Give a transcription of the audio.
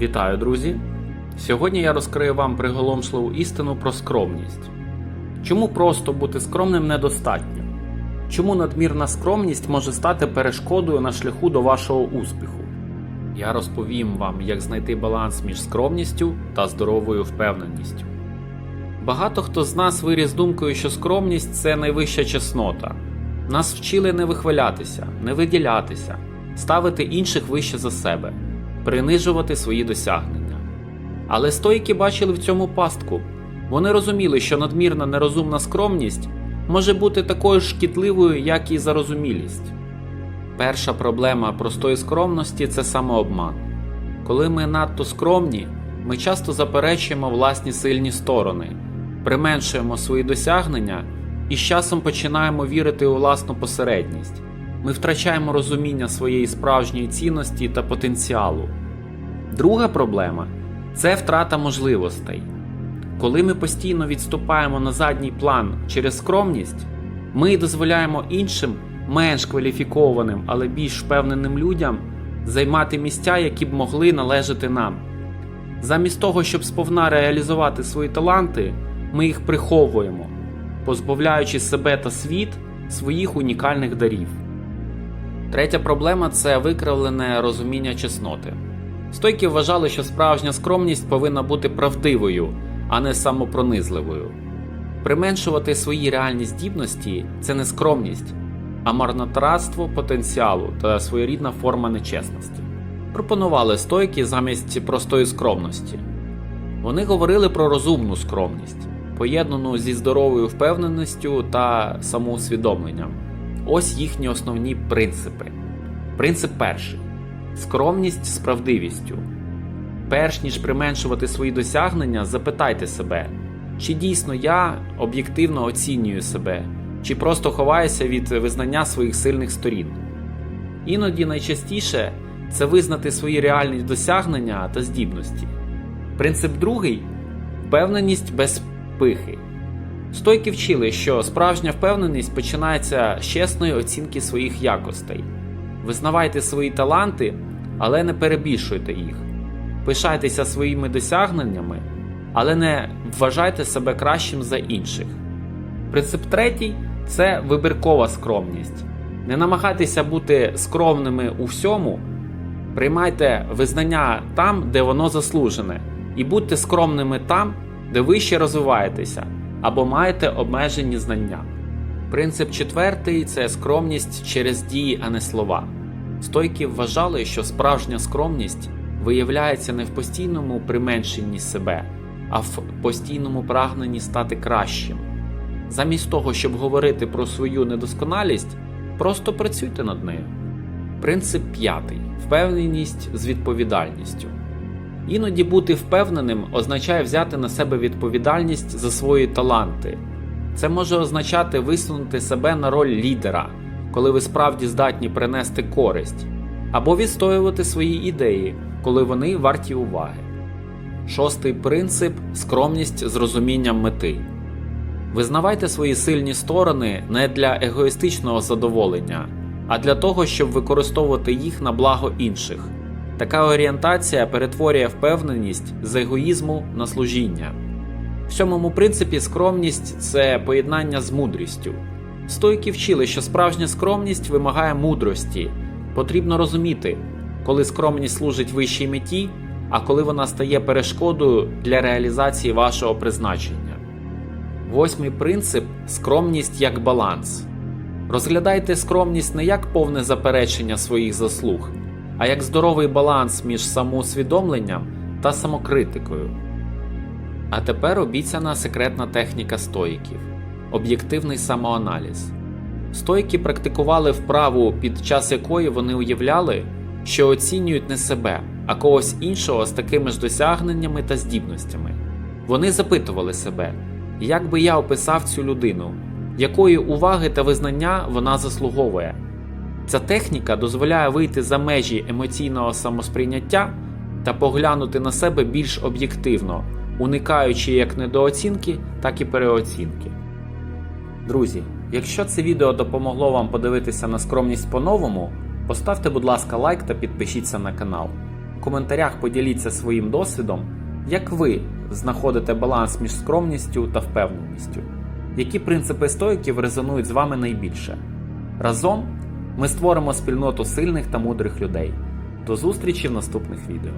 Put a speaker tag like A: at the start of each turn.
A: Вітаю, друзі! Сьогодні я розкрию вам приголомшливу істину про скромність. Чому просто бути скромним недостатньо? Чому надмірна скромність може стати перешкодою на шляху до вашого успіху? Я розповім вам, як знайти баланс між скромністю та здоровою впевненістю. Багато хто з нас виріс думкою, що скромність це найвища чеснота. Нас вчили не вихвалятися, не виділятися, ставити інших вище за себе, принижувати свої досягнення. Але стойки бачили в цьому пастку. Вони розуміли, що надмірна нерозумна скромність може бути такою ж шкідливою, як і зарозумілість. Перша проблема простої скромності це самообман. Коли ми надто скромні, ми часто заперечуємо власні сильні сторони, применшуємо свої досягнення і з часом починаємо вірити у власну посередність. Ми втрачаємо розуміння своєї справжньої цінності та потенціалу. Друга проблема це втрата можливостей. Коли ми постійно відступаємо на задній план через скромність, ми дозволяємо іншим, менш кваліфікованим, але більш впевненим людям займати місця, які б могли належати нам. Замість того, щоб сповна реалізувати свої таланти, ми їх приховуємо, позбавляючи себе та світ своїх унікальних дарів. Третя проблема це викривлене розуміння чесноти. Стойки вважали, що справжня скромність повинна бути правдивою, а не самопронизливою. Применшувати свої реальні здібності це не скромність, а марнотратство потенціалу та своєрідна форма нечесності. Пропонували стойки замість простої скромності. Вони говорили про розумну скромність, поєднану зі здоровою впевненістю та самоусвідомленням. Ось їхні основні принципи. Принцип перший скромність з правдивістю. Перш ніж применшувати свої досягнення, запитайте себе, чи дійсно я об'єктивно оцінюю себе, чи просто ховаюся від визнання своїх сильних сторін. Іноді найчастіше це визнати свої реальні досягнення та здібності. Принцип другий впевненість без пихи. Стойки вчили, що справжня впевненість починається з чесної оцінки своїх якостей. Визнавайте свої таланти, але не перебільшуйте їх. Пишайтеся своїми досягненнями, але не вважайте себе кращим за інших. Принцип третій це вибіркова скромність. Не намагайтеся бути скромними у всьому, приймайте визнання там, де воно заслужене, і будьте скромними там, де ви ще розвиваєтеся або маєте обмежені знання. Принцип четвертий це скромність через дії, а не слова. Стойки вважали, що справжня скромність виявляється не в постійному применшенні себе, а в постійному прагненні стати кращим. Замість того, щоб говорити про свою недосконалість, просто працюйте над нею. Принцип п'ятий впевненість з відповідальністю. Іноді бути впевненим означає взяти на себе відповідальність за свої таланти. Це може означати висунути себе на роль лідера, коли ви справді здатні принести користь, або відстоювати свої ідеї, коли вони варті уваги. Шостий принцип скромність з розумінням мети. Визнавайте свої сильні сторони не для егоїстичного задоволення, а для того, щоб використовувати їх на благо інших. Така орієнтація перетворює впевненість з егоїзму на служіння. В сьомому принципі скромність це поєднання з мудрістю. Стойки вчили, що справжня скромність вимагає мудрості. Потрібно розуміти, коли скромність служить вищій меті, а коли вона стає перешкодою для реалізації вашого призначення. Восьмий принцип скромність як баланс. Розглядайте скромність не як повне заперечення своїх заслуг, а як здоровий баланс між самоусвідомленням та самокритикою. А тепер обіцяна секретна техніка стоїків об'єктивний самоаналіз. Стойки практикували вправу, під час якої вони уявляли, що оцінюють не себе, а когось іншого з такими ж досягненнями та здібностями. Вони запитували себе, як би я описав цю людину, якої уваги та визнання вона заслуговує. Ця техніка дозволяє вийти за межі емоційного самосприйняття та поглянути на себе більш об'єктивно, уникаючи як недооцінки, так і переоцінки. Друзі, якщо це відео допомогло вам подивитися на скромність по-новому, поставте, будь ласка, лайк та підпишіться на канал. коментарях поділіться своїм досвідом, як ви знаходите баланс між скромністю та впевненістю. Які принципи стоїків резонують з вами найбільше? Разом ми створимо спільноту сильних та мудрих людей. До зустрічі в наступних відео.